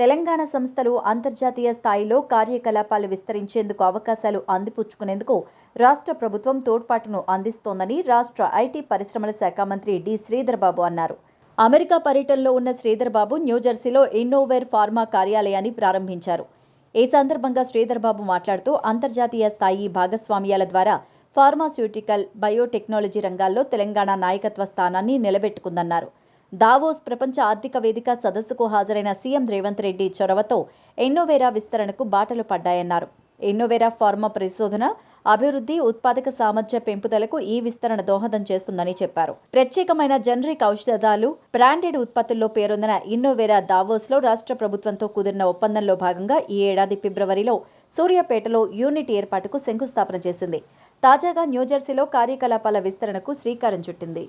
తెలంగాణ సంస్థలు అంతర్జాతీయ స్థాయిలో కార్యకలాపాలు విస్తరించేందుకు అవకాశాలు అందిపుచ్చుకునేందుకు రాష్ట్ర ప్రభుత్వం తోడ్పాటును అందిస్తోందని రాష్ట్ర ఐటీ పరిశ్రమల శాఖ మంత్రి డి శ్రీధర్బాబు అన్నారు. అమెరికా పర్యటనలో ఉన్న శ్రీధర్బాబు న్యూజెర్సీలో ఇన్నోవేర్ ఫార్మా కార్యాలయాన్ని ప్రారంభించారు. ఈ సందర్భంగా శ్రీధర్బాబు మాట్లాడుతూ అంతర్జాతీయ స్థాయి భాగస్వామ్యాల ద్వారా ఫార్మాస్యూటికల్ బయోటెక్నాలజీ రంగాల్లో తెలంగాణ నాయకత్వ స్థానాన్ని నిలబెట్టుకుందన్నారు. దావోస్ ప్రపంచ ఆర్థిక వేదిక సదస్సుకు హాజరైన సీఎం రేవంత్ రెడ్డి చొరవతో ఎన్నోవేరా విస్తరణకు బాటలు పడ్డాయన్నారు. ఎన్నోవేరా ఫార్మా పరిశోధన అభివృద్ధి ఉత్పాదక సామర్థ్య పెంపుదలకు ఈ విస్తరణ దోహదం చేస్తుందని చెప్పారు. ప్రత్యేకమైన జనరిక్ ఔషధాలు బ్రాండెడ్ ఉత్పత్తుల్లో పేరొందిన ఇన్నోవేరా దావోస్లో రాష్ట్ర ప్రభుత్వంతో కుదిరిన ఒప్పందంలో భాగంగా ఈ ఏడాది ఫిబ్రవరిలో సూర్యాపేటలో యూనిట్ ఏర్పాటుకు శంకుస్థాపన చేసింది. తాజాగా న్యూజెర్సీలో కార్యకలాపాల విస్తరణకు శ్రీకారం చుట్టింది.